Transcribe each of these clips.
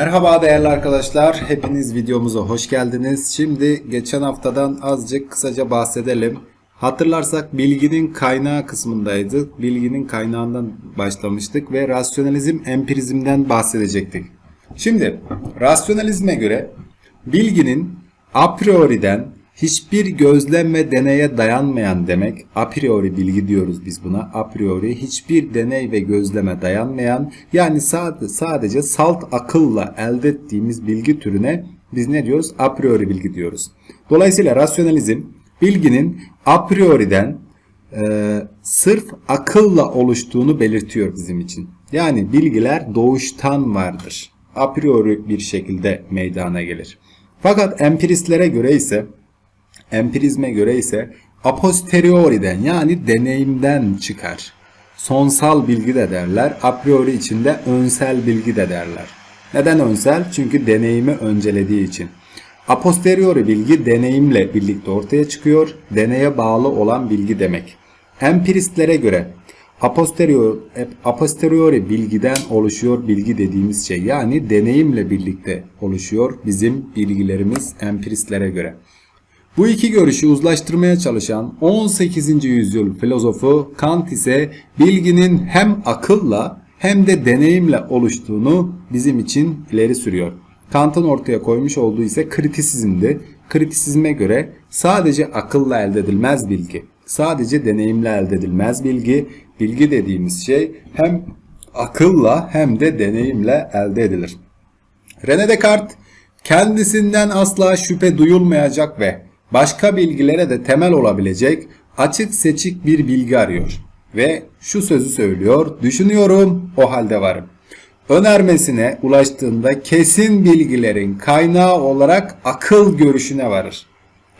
Merhaba değerli arkadaşlar. Hepiniz videomuza hoş geldiniz. Şimdi geçen haftadan azıcık kısaca bahsedelim. Hatırlarsak bilginin kaynağı kısmındaydık. Bilginin kaynağından başlamıştık ve rasyonalizm empirizmden bahsedecektik. Şimdi rasyonalizme göre bilginin a priori'den hiçbir gözlem ve deneye dayanmayan demek. A priori bilgi diyoruz biz buna. A priori hiçbir deney ve gözleme dayanmayan yani sadece, salt akılla elde ettiğimiz bilgi türüne biz ne diyoruz? A priori bilgi diyoruz. Dolayısıyla rasyonalizm bilginin a priori'den e, sırf akılla oluştuğunu belirtiyor bizim için. Yani bilgiler doğuştan vardır. A priori bir şekilde meydana gelir. Fakat empiristlere göre ise empirizme göre ise a posteriori'den yani deneyimden çıkar. Sonsal bilgi de derler. A priori içinde önsel bilgi de derler. Neden önsel? Çünkü deneyimi öncelediği için. A posteriori bilgi deneyimle birlikte ortaya çıkıyor. Deneye bağlı olan bilgi demek. Empiristlere göre a posteriori, a posteriori bilgiden oluşuyor bilgi dediğimiz şey. Yani deneyimle birlikte oluşuyor bizim bilgilerimiz empiristlere göre. Bu iki görüşü uzlaştırmaya çalışan 18. yüzyıl filozofu Kant ise bilginin hem akılla hem de deneyimle oluştuğunu bizim için ileri sürüyor. Kant'ın ortaya koymuş olduğu ise kritisizmdi. Kritisizme göre sadece akılla elde edilmez bilgi, sadece deneyimle elde edilmez bilgi, bilgi dediğimiz şey hem akılla hem de deneyimle elde edilir. René Descartes kendisinden asla şüphe duyulmayacak ve başka bilgilere de temel olabilecek açık seçik bir bilgi arıyor. Ve şu sözü söylüyor, düşünüyorum o halde varım. Önermesine ulaştığında kesin bilgilerin kaynağı olarak akıl görüşüne varır.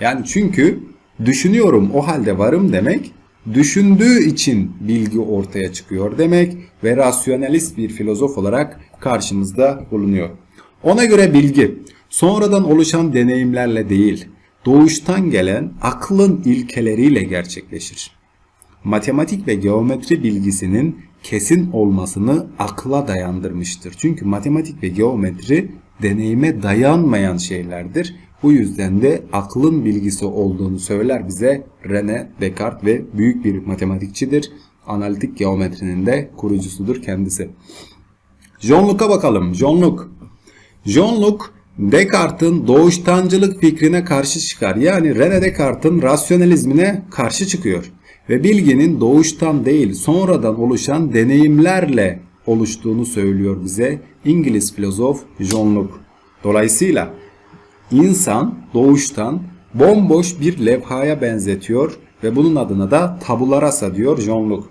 Yani çünkü düşünüyorum o halde varım demek, düşündüğü için bilgi ortaya çıkıyor demek ve rasyonalist bir filozof olarak karşımızda bulunuyor. Ona göre bilgi sonradan oluşan deneyimlerle değil, doğuştan gelen aklın ilkeleriyle gerçekleşir. Matematik ve geometri bilgisinin kesin olmasını akla dayandırmıştır. Çünkü matematik ve geometri deneyime dayanmayan şeylerdir. Bu yüzden de aklın bilgisi olduğunu söyler bize René Descartes ve büyük bir matematikçidir. Analitik geometrinin de kurucusudur kendisi. John Locke'a bakalım. John Locke. John Locke Descartes'in doğuştancılık fikrine karşı çıkar. Yani René Descartes'in rasyonalizmine karşı çıkıyor. Ve bilginin doğuştan değil sonradan oluşan deneyimlerle oluştuğunu söylüyor bize İngiliz filozof John Locke. Dolayısıyla insan doğuştan bomboş bir levhaya benzetiyor ve bunun adına da tabula rasa diyor John Locke.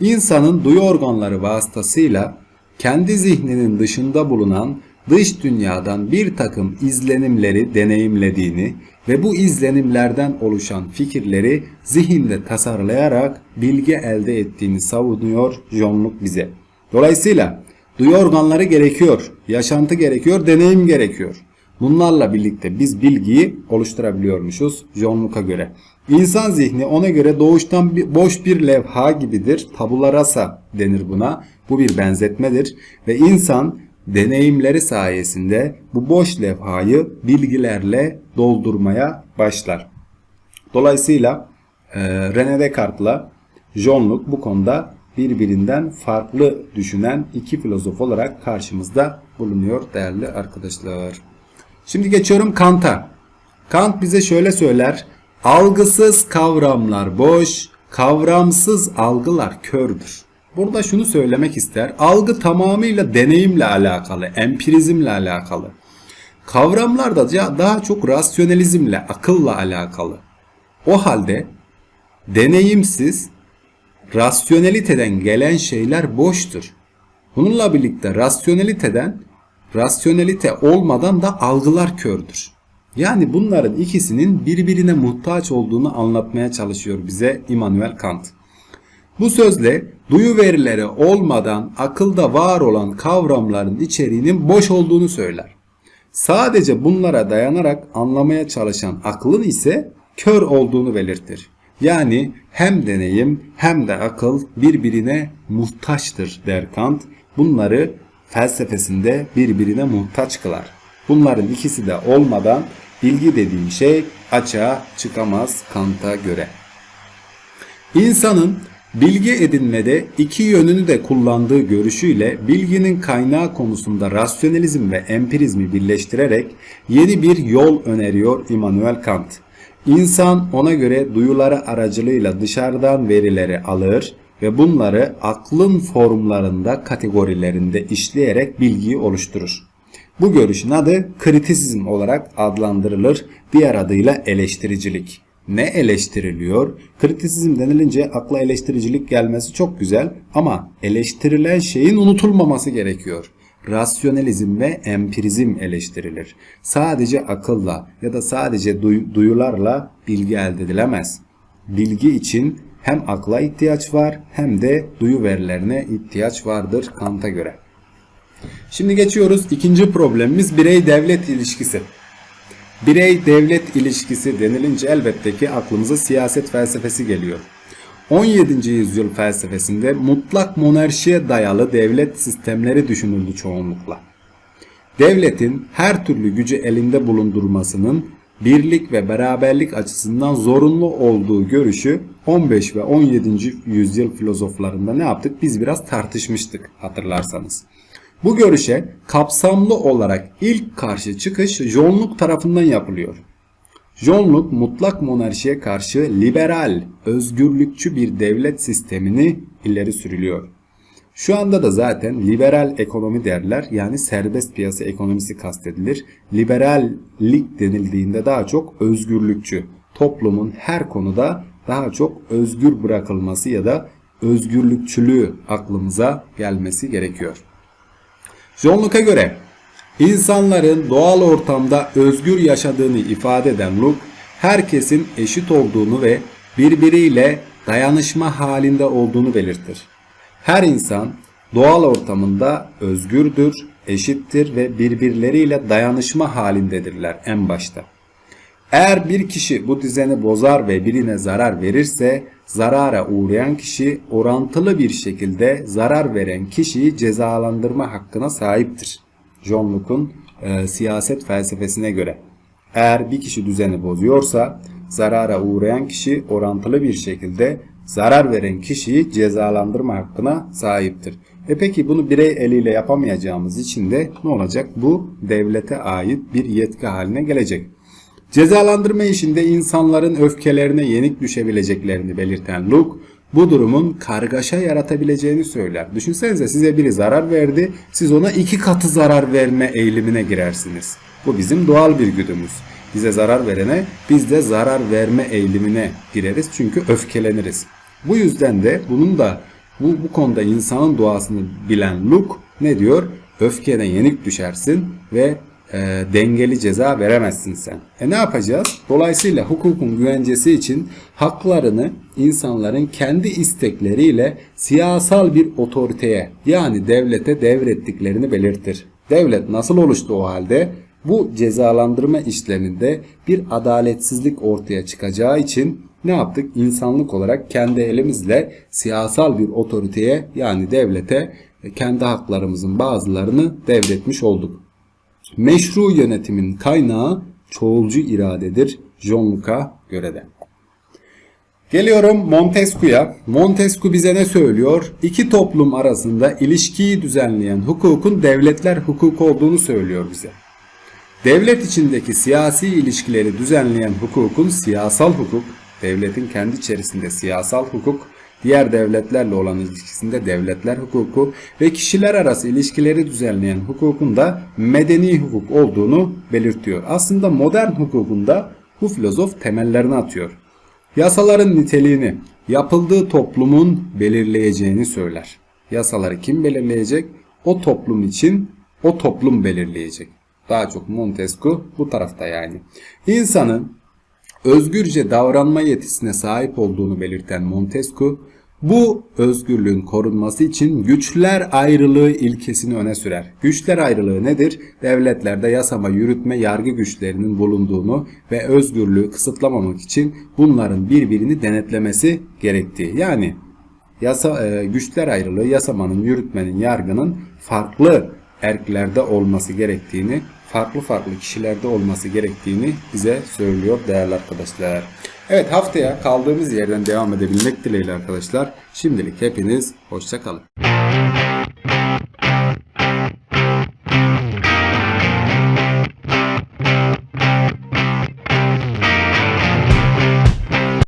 İnsanın duyu organları vasıtasıyla kendi zihninin dışında bulunan dış dünyadan bir takım izlenimleri deneyimlediğini ve bu izlenimlerden oluşan fikirleri zihinde tasarlayarak bilgi elde ettiğini savunuyor John Locke bize. Dolayısıyla duyu organları gerekiyor, yaşantı gerekiyor, deneyim gerekiyor. Bunlarla birlikte biz bilgiyi oluşturabiliyormuşuz John Locke'a göre. İnsan zihni ona göre doğuştan boş bir levha gibidir. Tabula rasa denir buna. Bu bir benzetmedir. Ve insan deneyimleri sayesinde bu boş levhayı bilgilerle doldurmaya başlar. Dolayısıyla e, René Descartes'la John Locke bu konuda birbirinden farklı düşünen iki filozof olarak karşımızda bulunuyor değerli arkadaşlar. Şimdi geçiyorum Kant'a. Kant bize şöyle söyler. Algısız kavramlar boş, kavramsız algılar kördür. Burada şunu söylemek ister. Algı tamamıyla deneyimle alakalı, empirizmle alakalı. Kavramlar da daha çok rasyonalizmle, akılla alakalı. O halde deneyimsiz, rasyoneliteden gelen şeyler boştur. Bununla birlikte rasyoneliteden, rasyonelite olmadan da algılar kördür. Yani bunların ikisinin birbirine muhtaç olduğunu anlatmaya çalışıyor bize Immanuel Kant. Bu sözle duyu verileri olmadan akılda var olan kavramların içeriğinin boş olduğunu söyler. Sadece bunlara dayanarak anlamaya çalışan aklın ise kör olduğunu belirtir. Yani hem deneyim hem de akıl birbirine muhtaçtır der Kant. Bunları felsefesinde birbirine muhtaç kılar. Bunların ikisi de olmadan bilgi dediğim şey açığa çıkamaz Kant'a göre. İnsanın bilgi edinmede iki yönünü de kullandığı görüşüyle bilginin kaynağı konusunda rasyonalizm ve empirizmi birleştirerek yeni bir yol öneriyor Immanuel Kant. İnsan ona göre duyuları aracılığıyla dışarıdan verileri alır ve bunları aklın formlarında kategorilerinde işleyerek bilgiyi oluşturur. Bu görüşün adı kritisizm olarak adlandırılır. Diğer adıyla eleştiricilik. Ne eleştiriliyor? Kritisizm denilince akla eleştiricilik gelmesi çok güzel ama eleştirilen şeyin unutulmaması gerekiyor. Rasyonalizm ve empirizm eleştirilir. Sadece akılla ya da sadece duy- duyularla bilgi elde edilemez. Bilgi için hem akla ihtiyaç var hem de duyu verilerine ihtiyaç vardır Kant'a göre. Şimdi geçiyoruz ikinci problemimiz birey devlet ilişkisi. Birey devlet ilişkisi denilince elbette ki aklımıza siyaset felsefesi geliyor. 17. yüzyıl felsefesinde mutlak monarşiye dayalı devlet sistemleri düşünüldü çoğunlukla. Devletin her türlü gücü elinde bulundurmasının birlik ve beraberlik açısından zorunlu olduğu görüşü 15 ve 17. yüzyıl filozoflarında ne yaptık? Biz biraz tartışmıştık hatırlarsanız. Bu görüşe kapsamlı olarak ilk karşı çıkış John Locke tarafından yapılıyor. John Locke mutlak monarşiye karşı liberal, özgürlükçü bir devlet sistemini ileri sürülüyor. Şu anda da zaten liberal ekonomi derler yani serbest piyasa ekonomisi kastedilir. Liberallik denildiğinde daha çok özgürlükçü, toplumun her konuda daha çok özgür bırakılması ya da özgürlükçülüğü aklımıza gelmesi gerekiyor. John Locke'a göre insanların doğal ortamda özgür yaşadığını ifade eden Locke, herkesin eşit olduğunu ve birbiriyle dayanışma halinde olduğunu belirtir. Her insan doğal ortamında özgürdür, eşittir ve birbirleriyle dayanışma halindedirler en başta. Eğer bir kişi bu düzeni bozar ve birine zarar verirse zarara uğrayan kişi orantılı bir şekilde zarar veren kişiyi cezalandırma hakkına sahiptir. John Locke'un e, siyaset felsefesine göre. Eğer bir kişi düzeni bozuyorsa zarara uğrayan kişi orantılı bir şekilde zarar veren kişiyi cezalandırma hakkına sahiptir. E peki bunu birey eliyle yapamayacağımız için de ne olacak? Bu devlete ait bir yetki haline gelecek. Cezalandırma işinde insanların öfkelerine yenik düşebileceklerini belirten Luke, bu durumun kargaşa yaratabileceğini söyler. Düşünsenize size biri zarar verdi, siz ona iki katı zarar verme eğilimine girersiniz. Bu bizim doğal bir güdümüz. Bize zarar verene biz de zarar verme eğilimine gireriz çünkü öfkeleniriz. Bu yüzden de bunun da bu, bu konuda insanın doğasını bilen Luke ne diyor? Öfkene yenik düşersin ve e, dengeli ceza veremezsin sen. E ne yapacağız? Dolayısıyla hukukun güvencesi için haklarını insanların kendi istekleriyle siyasal bir otoriteye yani devlete devrettiklerini belirtir. Devlet nasıl oluştu o halde? Bu cezalandırma işleminde bir adaletsizlik ortaya çıkacağı için ne yaptık? İnsanlık olarak kendi elimizle siyasal bir otoriteye yani devlete kendi haklarımızın bazılarını devretmiş olduk. Meşru yönetimin kaynağı çoğulcu iradedir John Locke'a göre de. Geliyorum Montesquieu'ya. Montesquieu bize ne söylüyor? İki toplum arasında ilişkiyi düzenleyen hukukun devletler hukuku olduğunu söylüyor bize. Devlet içindeki siyasi ilişkileri düzenleyen hukukun siyasal hukuk, devletin kendi içerisinde siyasal hukuk, diğer devletlerle olan ilişkisinde devletler hukuku ve kişiler arası ilişkileri düzenleyen hukukun da medeni hukuk olduğunu belirtiyor. Aslında modern hukukunda bu filozof temellerini atıyor. Yasaların niteliğini yapıldığı toplumun belirleyeceğini söyler. Yasaları kim belirleyecek? O toplum için o toplum belirleyecek. Daha çok Montesquieu bu tarafta yani. İnsanın özgürce davranma yetisine sahip olduğunu belirten Montesquieu, bu özgürlüğün korunması için güçler ayrılığı ilkesini öne sürer. Güçler ayrılığı nedir? Devletlerde yasama, yürütme, yargı güçlerinin bulunduğunu ve özgürlüğü kısıtlamamak için bunların birbirini denetlemesi gerektiği. Yani yasa e, güçler ayrılığı yasamanın, yürütmenin, yargının farklı erklerde olması gerektiğini, farklı farklı kişilerde olması gerektiğini bize söylüyor değerli arkadaşlar. Evet haftaya kaldığımız yerden devam edebilmek dileğiyle arkadaşlar. Şimdilik hepiniz hoşça kalın.